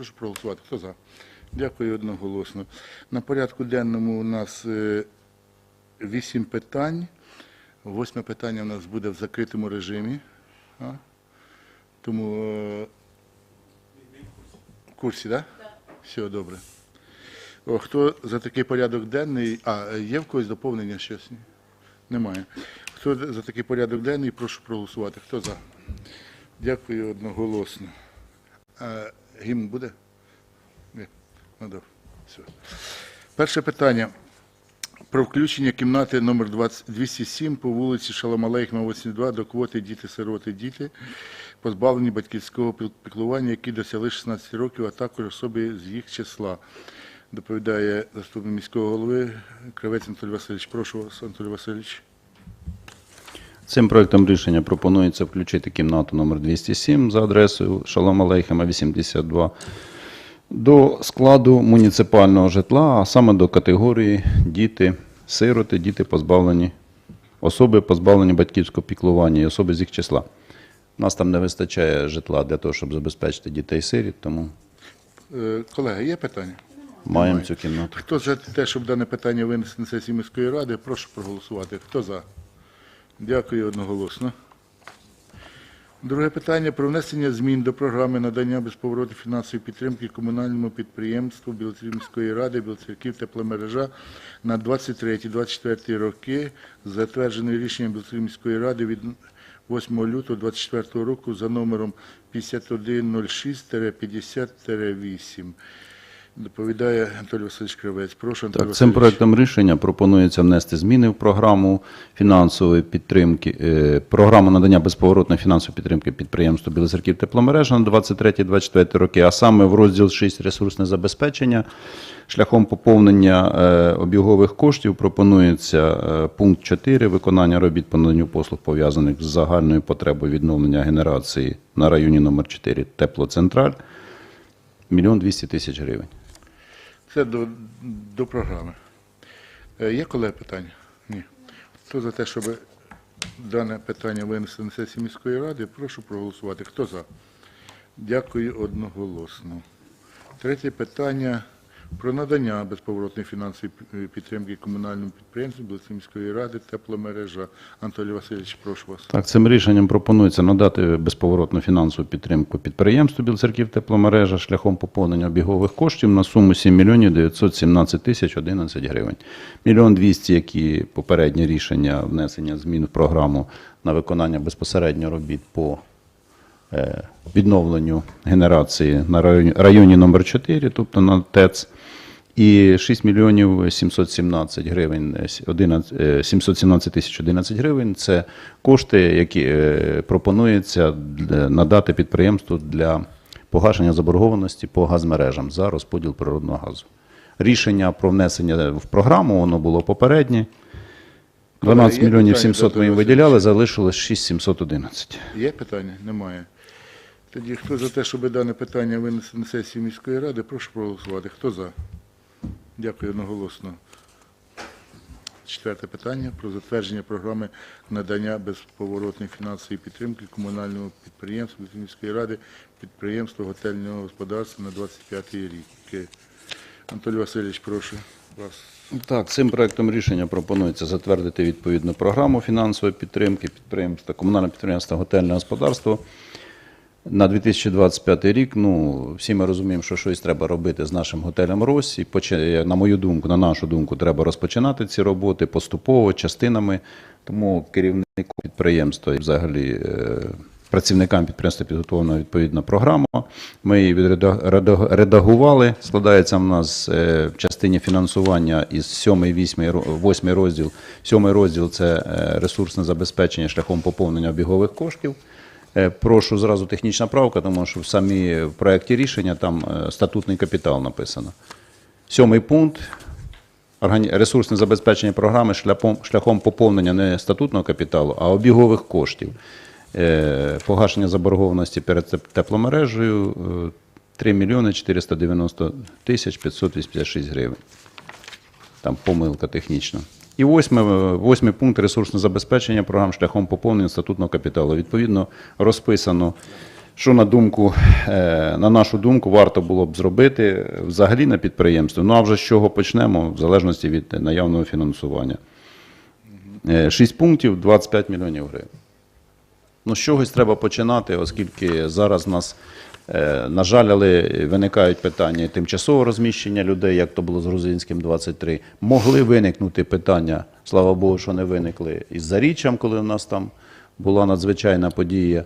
Прошу проголосувати. Хто за? Дякую одноголосно. На порядку денному у нас е, вісім питань. Восьме питання у нас буде в закритому режимі. А? Тому е, в курсі, так? Да? Все добре. О, хто за такий порядок денний? А, е, є в когось доповнення щось? Немає. Хто за такий порядок денний, прошу проголосувати. Хто за? Дякую одноголосно. А, гімн буде? Ні. Ну, добре. Перше питання. Про включення кімнати номер 20 207 по вулиці Шаламалейхма, 82 до квоти діти-сироти, діти, позбавлені батьківського піклування, які досягли 16 років, а також особи з їх числа. Доповідає заступник міського голови Кравець Анатолій Васильович. Прошу вас, Анатолій Васильович. Цим проектом рішення пропонується включити кімнату номер 207 за адресою Шалом Алейхема 82 до складу муніципального житла, а саме до категорії діти, сироти, діти позбавлені, особи позбавлені батьківського піклування і особи з їх числа. У нас там не вистачає житла для того, щоб забезпечити дітей сиріт, тому Е, Колеги, є питання? маємо цю кімнату. Хто за те, щоб дане питання винести на сесію міської ради, прошу проголосувати. Хто за? Дякую одноголосно. Друге питання про внесення змін до програми надання безповоротної фінансової підтримки комунальному підприємству Білоцерківської ради Білоцерків тепломережа на 23-24 роки, затвердженої рішенням Білоцерківської ради від 8 лютого 24 року за номером 5106-50-8. Доповідає Анатолій Васильович Кравець. Прошу, Анатолій Так, цим Васильович. проектом рішення пропонується внести зміни в програму фінансової підтримки, е, програму надання безповоротної фінансової підтримки підприємству Білозерків тепломережа на 23-24 роки, а саме в розділ 6 ресурсне забезпечення. Шляхом поповнення е, обігових коштів пропонується е, пункт 4 виконання робіт по наданню послуг пов'язаних з загальною потребою відновлення генерації на районі номер 4 Теплоцентраль. Мільйон 200 тисяч гривень. Це до, до програми. Е, Є колеги питання? Ні. Хто за те, щоб дане питання винесли на сесію міської ради, прошу проголосувати. Хто за? Дякую одноголосно. Третє питання про надання безповоротної фінансової підтримки комунальному підприємству міської ради тепломережа. Анатолій Васильович, прошу вас. Так, цим рішенням пропонується надати безповоротну фінансову підтримку підприємству Білцерків тепломережа шляхом поповнення обігових коштів на суму 7 мільйонів 917 тисяч 11 гривень. Мільйон 200, які попереднє рішення внесення змін в програму на виконання безпосередньо робіт по е, відновленню генерації на районі, районі номер 4, тобто на ТЕЦ. І 6 мільйонів 717 гривень, е, 11, е, 717 тисяч 11 гривень – це кошти, які е, пропонується надати підприємству для погашення заборгованості по газмережам за розподіл природного газу. Рішення про внесення в програму, воно було попереднє. 12 мільйонів питання 700 ми їм виділяли, залишилось 6 711. Є питання? Немає. Тоді хто за те, щоб дане питання винести на сесію міської ради, прошу проголосувати. Хто за? Дякую одноголосно. Четверте питання про затвердження програми надання безповоротної фінансової підтримки комунальному підприємству міської ради підприємства готельного господарства на 25 рік. Анатолій Васильович, прошу вас. Так, цим проектом рішення пропонується затвердити відповідну програму фінансової підтримки підприємства, комунального підприємства готельне господарство на 2025 рік. Ну, всі ми розуміємо, що щось треба робити з нашим готелем Рось. І поче- на мою думку, на нашу думку, треба розпочинати ці роботи поступово, частинами. Тому керівнику підприємства і взагалі е, працівникам підприємства підготовлена відповідна програма. ми її відреда- реда- редагували. Складається в нас е, в частині фінансування із 7, 8, 8 розділ. 7 розділ це е, ресурсне забезпечення шляхом поповнення обігових коштів. Е, Прошу зразу технічна правка, тому що в самій проєкті рішення там е, статутний капітал написано. Сьомий пункт. Ресурсне забезпечення програми шляхом, шляхом поповнення не статутного капіталу, а обігових коштів. Е, Погашення заборгованості перед тепломережею е, 3 мільйони 490 тисяч 586 гривень. Там помилка технічна. І восьме, е, восьмий пункт ресурсне забезпечення програм шляхом поповнення статутного капіталу. Відповідно, розписано, Що на думку, е, на нашу думку, варто було б зробити взагалі на підприємстві. Ну а вже з чого почнемо, в залежності від наявного фінансування. Е, Шість пунктів 25 мільйонів гривень. Ну, з чогось треба починати, оскільки зараз нас, на жаль, але виникають питання тимчасового розміщення людей, як то було з Грузинським 23. Могли виникнути питання, слава Богу, що не виникли із Заріччям, коли у нас там була надзвичайна подія.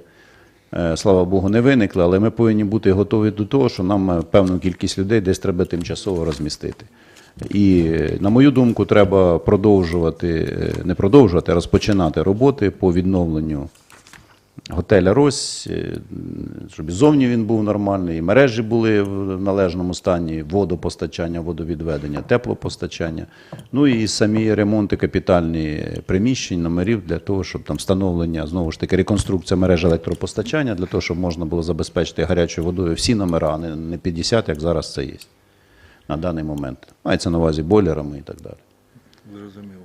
Е, Слава Богу, не виникли, але ми повинні бути готові до того, що нам е, певну кількість людей десь треба тимчасово розмістити. І, е, на мою думку, треба продовжувати, е, не продовжувати, а розпочинати роботи по відновленню готеля Рось, е, щоб і зовні він був нормальний, і мережі були в належному стані, водопостачання, водовідведення, теплопостачання. Ну і самі ремонти капітальні приміщень, номерів для того, щоб там встановлення, знову ж таки, реконструкція мережі електропостачання, для того, щоб можна було забезпечити гарячою водою всі номера, а не не 50, як зараз це є на даний момент. Мається на увазі бойлерами і так далі. Зрозуміло.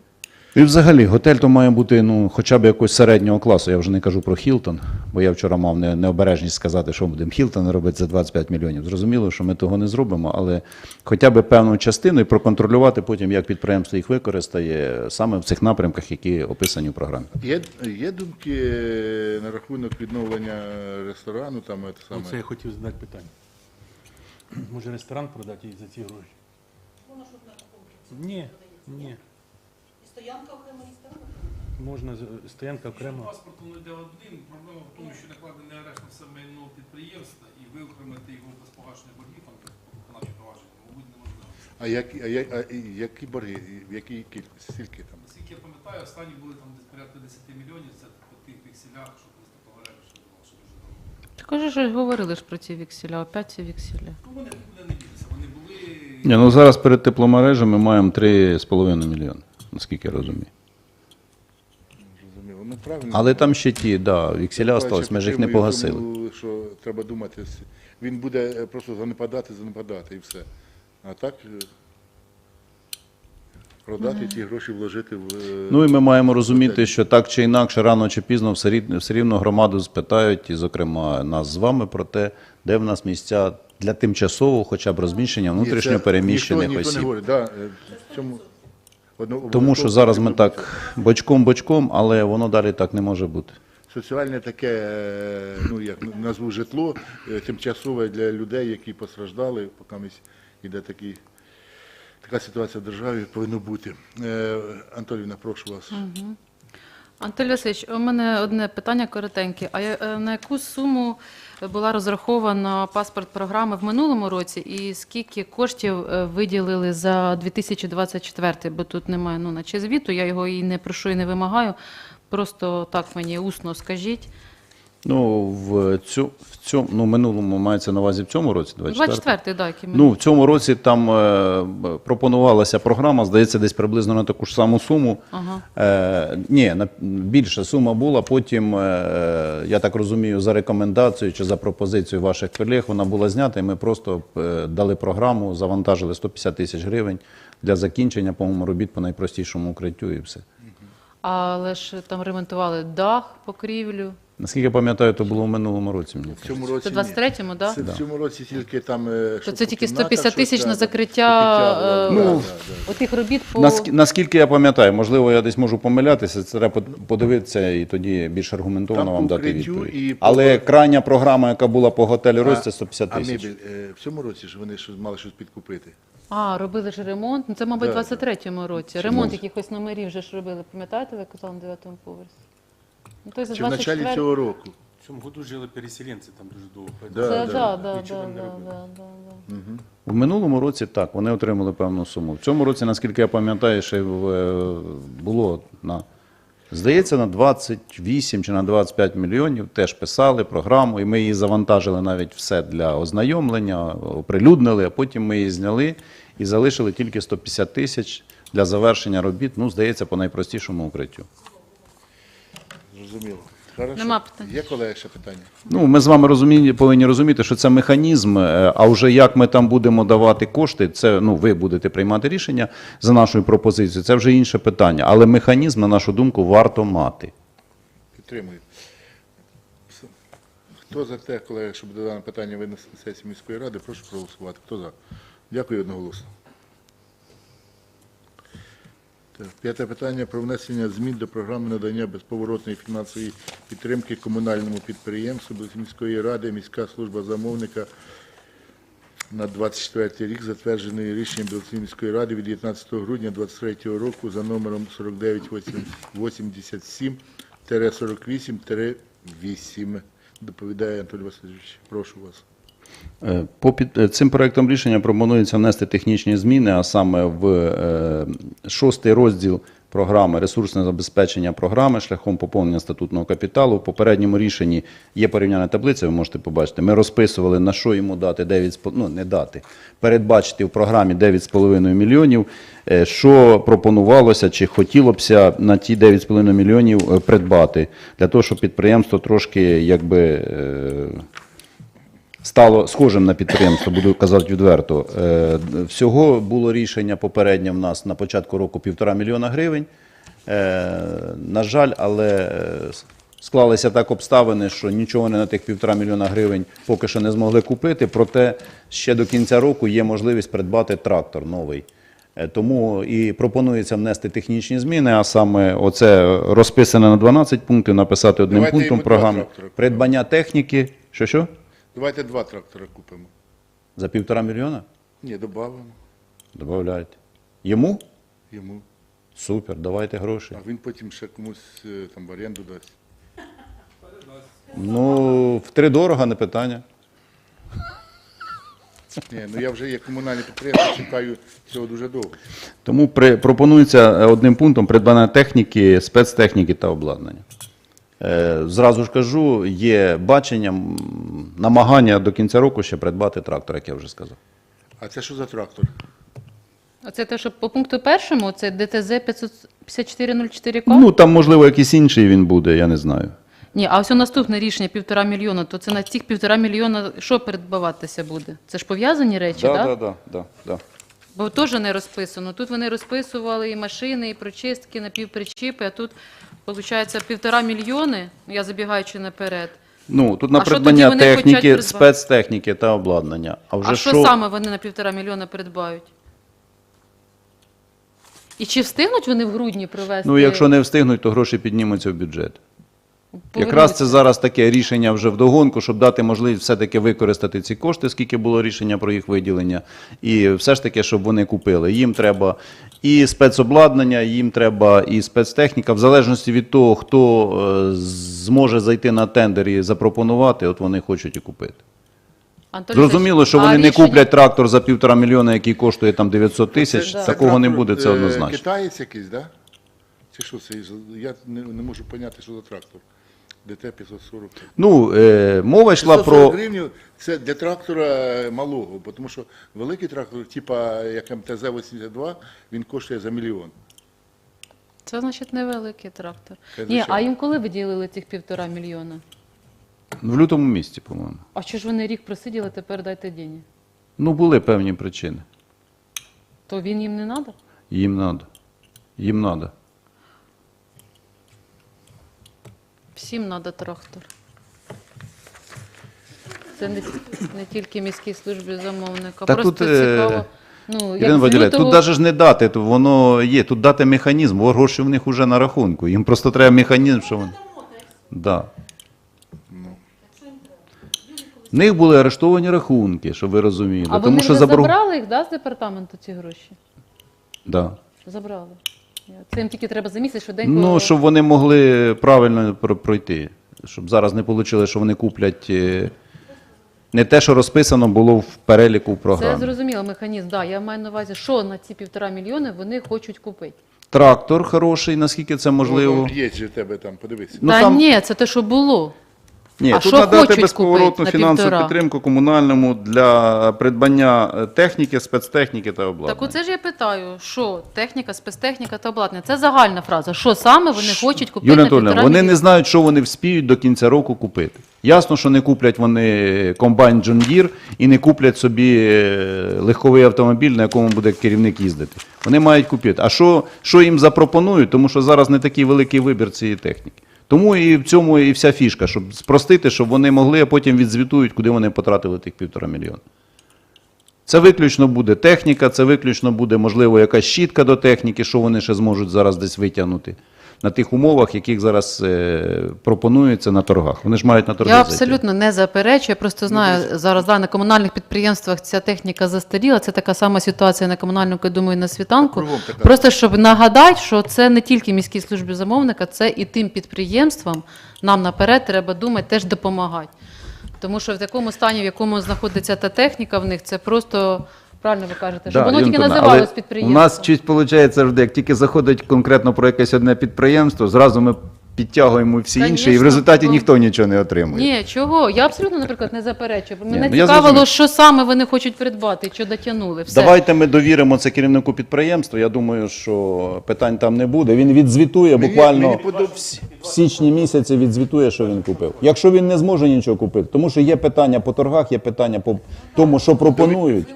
І взагалі, готель то має бути ну, хоча б якогось середнього класу. Я вже не кажу про Хілтон, бо я вчора мав необережність сказати, що будемо Хілтон робити за 25 мільйонів. Зрозуміло, що ми того не зробимо, але хоча б певну частину і проконтролювати потім, як підприємство їх використає саме в цих напрямках, які описані в програмі. Є, є думки е, на рахунок відновлення ресторану, там це саме. Оце я хотів задати питання. Може ресторан продати і за ці гроші? Ні, ні. Стоянка окремо ресторан? Можна з- стоянка окремо. Паспорт воно йде один. Проблема в тому, що накладений арешт на все майно підприємства і виокремити його без погашення боргів, там по виконавчі провадження, мабуть, неможливо. А, які, а, я- а і які борги, і в якій кількості, скільки там? Наскільки я пам'ятаю, останні були там десь порядка 10 мільйонів, це по тих векселях, що просто поговорили, що думав, що дуже давно. Так уже ж говорили ж про ці вікселя, опять ці вікселя. Ну вони нікуди не ділися, вони були. Ні, ну зараз перед тепломережами маємо 3,5 мільйони, наскільки я розумію. Зрозуміло. Ну, правильно. Але там ще ті, да, вікселя Бачу, ми ж їх не погасили. тому, що треба думати, він буде е, просто занепадати, занепадати і все. А так е, продати ті гроші, вложити в. е, Ну і ми маємо розуміти, що так чи інакше, рано чи пізно все рівно, все рівно громаду спитають, і, зокрема, нас з вами про те, де в нас місця для тимчасового хоча б розміщення ні, це внутрішньо переміщених ніхто, ніхто не говорить, да, е, в цьому Тому що зараз ми так бочком-бочком, але воно далі так не може бути. Соціальне таке, е, ну як назву житло, е, тимчасове для людей, які постраждали, поки йде такий, така ситуація в державі, повинно бути. Е, Антонівна, прошу вас. Антон Васильович, у мене одне питання коротеньке. А на яку суму була розрахована паспорт програми в минулому році, і скільки коштів е, виділили за 2024? Бо тут немає ну, наче звіту, я його і не прошу, і не вимагаю. Просто так мені усно скажіть. Ну, в, цю, в цьому, ну, минулому мається на увазі в цьому році, 24 24-й, так, який Ну, в цьому році там е, пропонувалася програма, здається, десь приблизно на таку ж саму суму. Ага. Е, ні, на, більша сума була. Потім, е, я так розумію, за рекомендацією чи за пропозицією ваших колег вона була знята, і ми просто е, дали програму, завантажили 150 тисяч гривень для закінчення, по-моєму, робіт по найпростішому укриттю і все. Але ж там ремонтували дах, покрівлю. Наскільки я пам'ятаю, то було в минулому році. Мені В цьому Це році в ні. 23-му, так? Це в цьому році тільки там. е, То це по тільки кімнатах, 150 щось, тисяч на да, закриття е, да, да, Ну, да, да. отих робіт по... Наск- Наскільки я пам'ятаю, можливо, я десь можу помилятися, це треба под- подивитися і тоді більш аргументовано Там вам по дати укриттю відповідь. і по- Але крайня програма, яка була по готелю Рось, це 150 А тисяч. мебель, е, в цьому році ж вони щось мали щось підкупити. А, робили ж ремонт. Ну, це, мабуть, Да, в 23-му році. Ремонт якихось номерів вже ж робили. Пам'ятаєте, ви казали на 9-му поверсі? Ну, той за Чи в началі 24 цього року? В цьому году жили переселенці там дуже довго. Да, Це, да, да, да, нічого да, не да, робили. да, да, да. В минулому році так, вони отримали певну суму. В цьому році, наскільки я пам'ятаю, ще в- е, було на. Здається, на 28 чи на 25 мільйонів теж писали програму, і ми її завантажили навіть все для ознайомлення, оприлюднили, а потім ми її зняли і залишили тільки 150 тисяч для завершення робіт, ну, здається, по найпростішому укриттю. Зрозуміло. Хорошо. Нема питань. Є колеги ще питання? Ну, ми з вами розумі... повинні розуміти, що це механізм, е, а вже як ми там будемо давати кошти, це ну, ви будете приймати рішення за нашою пропозицією, це вже інше питання. Але механізм, на нашу думку, варто мати. Підтримую. Хто за те, колеги, щоб дане питання винести на сесію міської ради, прошу проголосувати. Хто за? Дякую одноголосно. Так, П'яте питання про внесення змін до програми надання безповоротної фінансової підтримки комунальному підприємству міської ради, міська служба замовника на 24 рік, затверджений рішенням Білоцерківської міської ради від 19 грудня 2023 року за номером 4987-48-8. Доповідає Анатолій Васильович. Прошу вас. Е, По під, е, цим проектом рішення пропонується внести технічні зміни, а саме в е, шостий розділ програми ресурсне забезпечення програми шляхом поповнення статутного капіталу. В попередньому рішенні є порівняльна таблиця, ви можете побачити. Ми розписували, на що йому дати 9, спо- ну не дати, передбачити в програмі 9,5 мільйонів, що пропонувалося чи хотілося б на ті 9,5 мільйонів придбати, для того, щоб підприємство трошки якби. Стало схожим на підприємство, буду казати відверто. Е, Всього було рішення попереднє в нас на початку року півтора мільйона гривень. Е, На жаль, але е, склалися так обставини, що нічого вони на тих півтора мільйона гривень поки що не змогли купити. Проте ще до кінця року є можливість придбати трактор новий. Тому і пропонується внести технічні зміни, а саме оце розписане на 12 пунктів, написати одним Давайте пунктом програми. Придбання техніки. Що що? Давайте два трактора купимо. За півтора мільйона? Ні, додамо Добавляйте. Йому? йому. Супер, давайте гроші. А він потім ще комусь е, там в оренду дасть. Ну, в три дорога, не питання. Ні, ну я вже є комунальне підприємство, чекаю цього дуже довго. Тому при, пропонується е, одним пунктом придбання техніки, спецтехніки та обладнання. Е, зразу ж кажу, є бачення, намагання до кінця року ще придбати трактор, як я вже сказав. А це що за трактор? А це те, що по пункту першому, це ДТЗ 5404К? Ну, там, можливо, якийсь інший він буде, я не знаю. Ні, а ось у наступне рішення півтора мільйона, то це на цих півтора мільйона що передбаватися буде? Це ж пов'язані речі, так? да, да, да, да. Бо теж не розписано. Тут вони розписували і машини, і прочистки, напівпричіпи, а тут, виходить, півтора мільйони, я забігаючи наперед. Ну, тут на придбання техніки, спецтехніки та обладнання. А вже а що, що саме вони на півтора мільйона придбають? І чи встигнуть вони в грудні привезти? Ну, якщо не встигнуть, то гроші піднімуться в бюджет. Якраз це зараз таке рішення вже вдогонку, щоб дати можливість все-таки використати ці кошти, скільки було рішення про їх виділення, і все ж таки, щоб вони купили. Їм треба і спецобладнання, їм треба і спецтехніка, в залежності від того, хто е, зможе зайти на тендер і запропонувати, от вони хочуть і купити. Анатолій Зрозуміло, що вони не рішення- куплять трактор за півтора мільйона, який коштує там 900 тисяч. Це Такого не буде, це е, однозначно. Китаєць якийсь, так? Да? Чи що це? Я не, не можу поняти, що за трактор. ДТ 540. Ну, е, мова йшла 540 про. гривень це для трактора малого, бо тому що великий трактор, типа як МТЗ-82, він коштує за мільйон. Це значить невеликий трактор. Це Ні, звичайно. а їм коли виділили цих півтора мільйона? В лютому місці, по-моєму. А що ж вони рік просиділи, тепер дайте деньги? Ну, були певні причини. То він їм не треба? Їм треба. Їм треба. Всім треба трактор. Це не, не тільки міській службі замовника. Та Просто тут, е, цікаво. Ну, як Ірина з Вадиля, лютого- тут навіть ж не дати, то воно є, тут дати механізм, бо гроші в них вже на рахунку. Їм просто треба механізм, що вони. Да. В них були арештовані рахунки, щоб ви розуміли. А тому вони що вже забрали їх да, з департаменту ці гроші? да. Забрали. Це їм тільки треба за місяць швиденько. Ну, щоб вони могли правильно про- пройти. Щоб зараз не вийшло, що вони куплять е, не те, що розписано було в переліку в Це зрозуміло механізм. Да, я маю на увазі, що на ці півтора мільйони вони хочуть купити. Трактор хороший, наскільки це можливо. Ну, є ж в тебе там, подивися. Ну, Та там- ні, це те, що було. Ні, А тут що надати безповоротну на фінансову півтора? підтримку комунальному для придбання е, техніки, спецтехніки та обладнання. Так оце ж я питаю, що техніка, спецтехніка та обладнання. Це загальна фраза. Що саме вони хочуть купити Юлія Анатольовна, вони не знають, що вони вспіють до кінця року купити. Ясно, що не куплять вони комбайн John Deere і не куплять собі е, легковий автомобіль, на якому буде керівник їздити. Вони мають купити. А що, що їм запропонують? Тому що зараз не такий великий вибір цієї техніки. Тому і в цьому і вся фішка, щоб спростити, щоб вони могли, а потім відзвітують, куди вони потратили тих півтора мільйона. Це виключно буде техніка, це виключно буде, можливо, якась щітка до техніки, що вони ще зможуть зараз десь витягнути на тих умовах, яких зараз е, пропонується на торгах. Вони ж мають на торги Я зайти. абсолютно не заперечую. Я просто знаю зараз да, на комунальних підприємствах ця техніка застаріла. Це така сама ситуація на комунальному, я думаю, на світанку. Просто щоб нагадати, що це не тільки міській службі замовника, це і тим підприємствам. Нам наперед треба думати, теж допомагати. Тому що в такому стані, в якому знаходиться та техніка в них, це просто правильно ви кажете, щоб Да, воно тільки називалось але підприємством. У нас чуть виходить завжди, як тільки заходить конкретно про якесь одне підприємство, зразу ми підтягуємо всі інші, і в результаті Ну, ніхто нічого не отримує. Ні, чого? Я абсолютно, наприклад, не заперечую. Мене ну, цікавило, що саме вони хочуть придбати, що дотягнули. Все. Давайте ми довіримо це керівнику підприємства. Я думаю, що питань там не буде. Він відзвітує буквально в січні місяці відзвітує, що він купив. Якщо він не зможе нічого купити, тому що є питання по торгах, є питання по тому, що пропонують.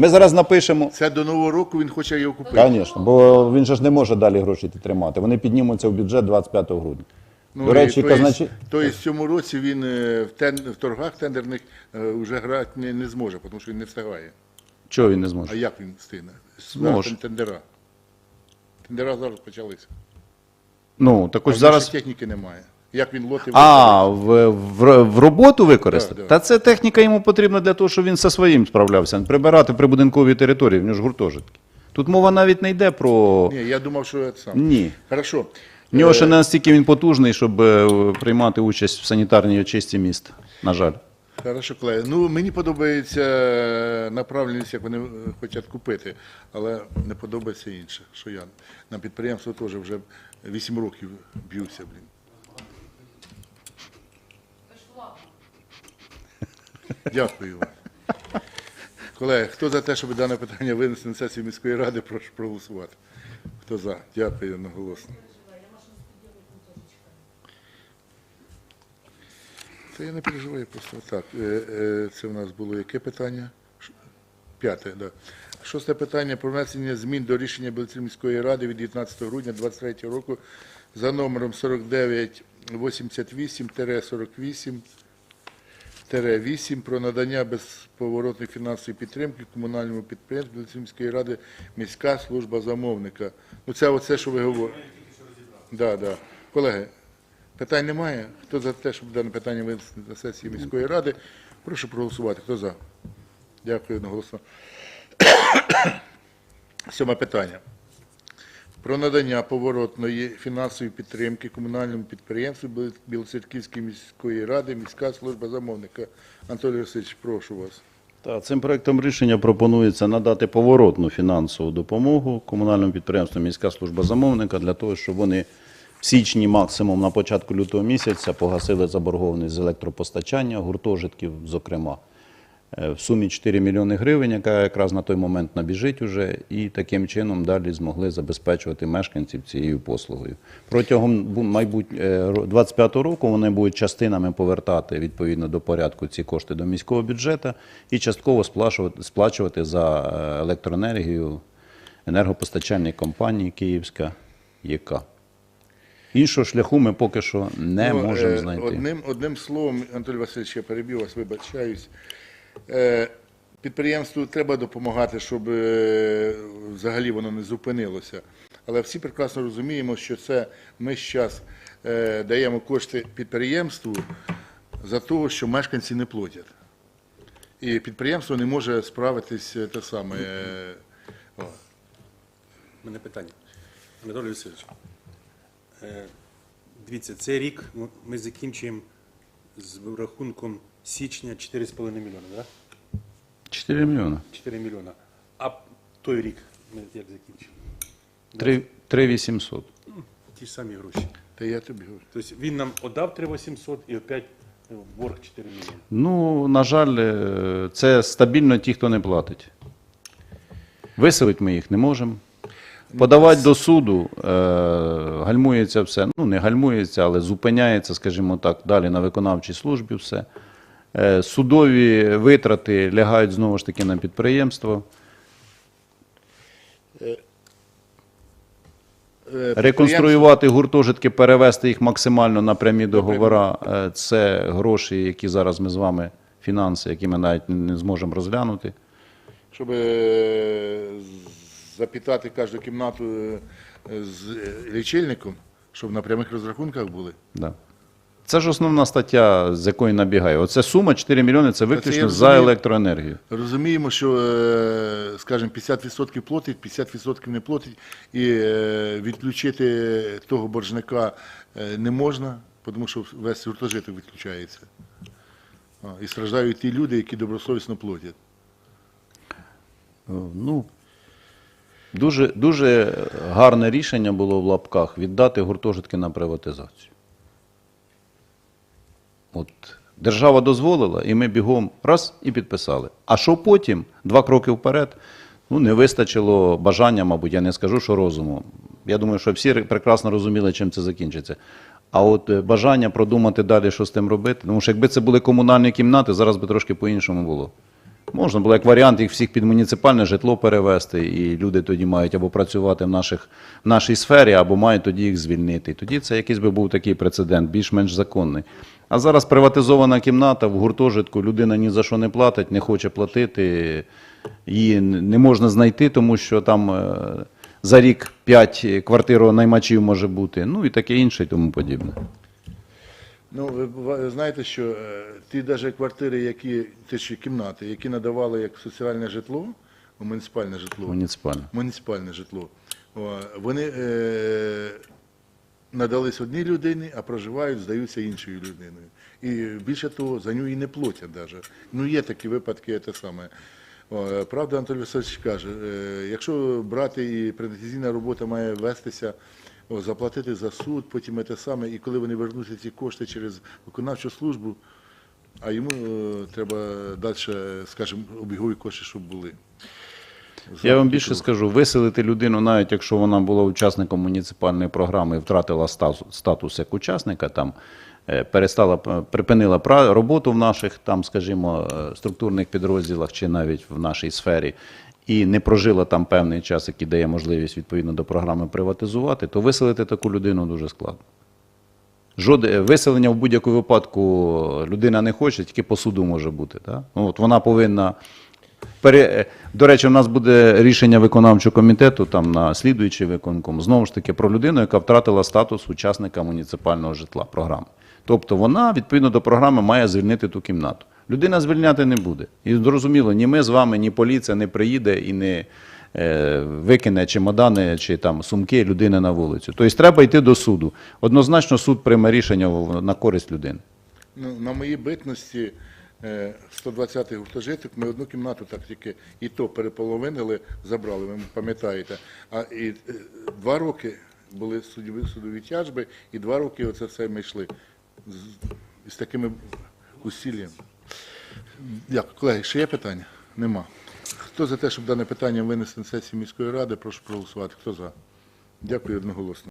Ми зараз напишемо. Це до Нового року він хоче його купити. Звісно, бо він же ж не може далі гроші тримати. Вони піднімуться в бюджет 25 грудня. До речі, казначі... То есть в цьому році він е, в, тен, в торгах тендерних е, вже грати не, не зможе, тому що він не встигає. Чого він не зможе? А як він встигне? Зможе. Зараз Тендера. Тендера зараз почалися. Ну, так А ось в нього зараз. техніки немає. Як він лоти А, в, в, в роботу використати? Да, да. Та це техніка йому потрібна для того, щоб він зі своїм справлявся. Прибирати прибудинкові території, в нього ж гуртожитки. Тут мова навіть не йде про. Ні, я думав, що це сам. Ні. Хорошо. В нього ще не настільки він потужний, щоб е, приймати участь в санітарній очисті міста. На жаль. Хорошо, колеги. Ну, мені подобається е, направленість, як вони е, хочуть купити, але не подобається інше, що я на підприємство теж вже 8 років б'юся, блін. Дякую вам. Колеги, хто за те, щоб дане питання винести на сесію міської ради, прошу проголосувати. Хто за? Дякую одноголосно. Це я не переживаю просто так. е, е, Це в нас було яке питання? П'яте, да. Шосте питання про внесення змін до рішення Білоцерківської міської ради від 19 грудня 2023 року за номером 4988-48 8 про надання безповоротної фінансової підтримки комунальному підприємству Білоцерківської ради міська служба замовника. Ну це оце, що ви говорите. Да, да. Колеги, питань немає. Хто за те, щоб дане питання винести на сесії міської ради, прошу проголосувати. Хто за? Дякую одноголосно. Сьоме питання. Про надання поворотної фінансової підтримки комунальному підприємству Біл- Білоцерківської міської ради, міська служба замовника. Анатолій Васильович, прошу вас. Та, цим проектом рішення пропонується надати поворотну фінансову допомогу комунальному підприємству міська служба замовника для того, щоб вони в січні, максимум на початку лютого місяця, погасили заборгованість з електропостачання, гуртожитків, зокрема. Е, В сумі 4 мільйони гривень, яка якраз на той момент набіжить уже, і таким чином далі змогли забезпечувати мешканців цією послугою. Протягом бу- майбут... 25 року вони будуть частинами повертати відповідно до порядку ці кошти до міського бюджету і частково сплачувати, за е, електроенергію енергопостачальної компанії Київська ЄК. Іншого шляху ми поки що не Ну, можемо е, знайти. Одним, одним словом, Анатолій Васильович, я перебив вас, вибачаюсь. Е, Підприємству треба допомагати, щоб е, взагалі воно не зупинилося. Але всі прекрасно розуміємо, що це ми зараз даємо кошти підприємству за те, що мешканці не платять. І підприємство не може справитись е, те саме. е. У мене питання. Анатолій Васильович, е, дивіться, цей рік ми закінчуємо з рахунком січня 4,5 мільйона, да? 4 мільйони. 4 мільйона. А той рік ми як закінчимо? 3, 3 800. Ті ж самі гроші. Та я тобі говорю. Тобто він нам отдав 3 800 і опять е, борг 4 мільйони. Ну, на жаль, е, це стабільно ті, хто не платить. Виселити ми їх не можемо. Подавати до суду е, гальмується все. Ну, не гальмується, але зупиняється, скажімо так, далі на виконавчій службі все. Е, судові витрати лягають знову ж таки на підприємство. е, Реконструювати гуртожитки, перевести їх максимально на прямі договори. е, Це гроші, які зараз ми з вами, фінанси, які ми навіть не зможемо розглянути. щоб е, з- запітати кожну кімнату е, з е, лічильником, щоб на прямих розрахунках були. Да. Це ж основна стаття, з якої набігає. Оце сума 4 мільйони, це виключно за електроенергію. Розуміємо, що, е, скажімо, 50% платить, 50% не платить, і е, відключити того боржника е, не можна, тому що весь гуртожиток відключається. І страждають ті люди, які добросовісно платять. Ну, дуже, дуже гарне рішення було в лапках віддати гуртожитки на приватизацію. От держава дозволила, і ми бігом раз і підписали. А що потім, два кроки вперед, ну не вистачило бажання, мабуть, я не скажу, що розуму. Я думаю, що всі прекрасно розуміли, чим це закінчиться. А от е, бажання продумати далі, що з тим робити. Тому що якби це були комунальні кімнати, зараз би трошки по-іншому було. Можна було як варіант їх всіх під муніципальне житло перевести, і люди тоді мають або працювати в, наших, в нашій сфері, або мають тоді їх звільнити. Тоді це якийсь би був такий прецедент, більш-менш законний. А зараз приватизована кімната в гуртожитку, людина ні за що не платить, не хоче платити, її не можна знайти, тому що там е, за рік 5 квартиронаймачів може бути, ну і таке інше і тому подібне. Ну, ви знаєте, що е, ті навіть квартири, які ті ж кімнати, які надавали як соціальне житло, муніципальне житло, Муніципальне. муніципальне житло, вони е, надались одній людині, а проживають, здаються іншою людиною. І більше того, за нього і не платять навіть. Ну, є такі випадки, те саме. Правда, Анатолій Васильович каже, е, якщо брати і приватизаційна робота має вестися, заплатити за суд, потім те саме, і коли вони вернуться ці кошти через виконавчу службу, а йому е, треба далі, скажімо, обігові кошти, щоб були. Я вам більше скажу, виселити людину, навіть якщо вона була учасником муніципальної програми і втратила статус, як учасника, там е, перестала припинила роботу в наших там, скажімо, е, структурних підрозділах чи навіть в нашій сфері. І не прожила там певний час, який дає можливість відповідно до програми приватизувати, то виселити таку людину дуже складно. Жоде, виселення в будь-якому випадку людина не хоче, тільки по суду може бути. Так? Ну, от вона повинна. Пере... е, До речі, у нас буде рішення виконавчого комітету там на слідуючий виконком, знову ж таки, про людину, яка втратила статус учасника муніципального житла програми. Тобто вона, відповідно до програми, має звільнити ту кімнату. Людина звільняти не буде. І зрозуміло, ні ми з вами, ні поліція не приїде і не е, викине чемодани чи там сумки людини на вулицю. Тобто треба йти до суду. Однозначно суд прийме рішення на користь людини. Ну, на моїй битності е, 120-й гуртожиток, ми одну кімнату так тільки і то переполовинили, забрали, ви пам'ятаєте. А і е, два роки були судові, судові тяжби, і два роки оце все ми йшли з, з такими усіллями. Дякую. Колеги, ще є питання? Нема. Хто за те, щоб дане питання винести на сесію міської ради, прошу проголосувати. Хто за? Дякую одноголосно.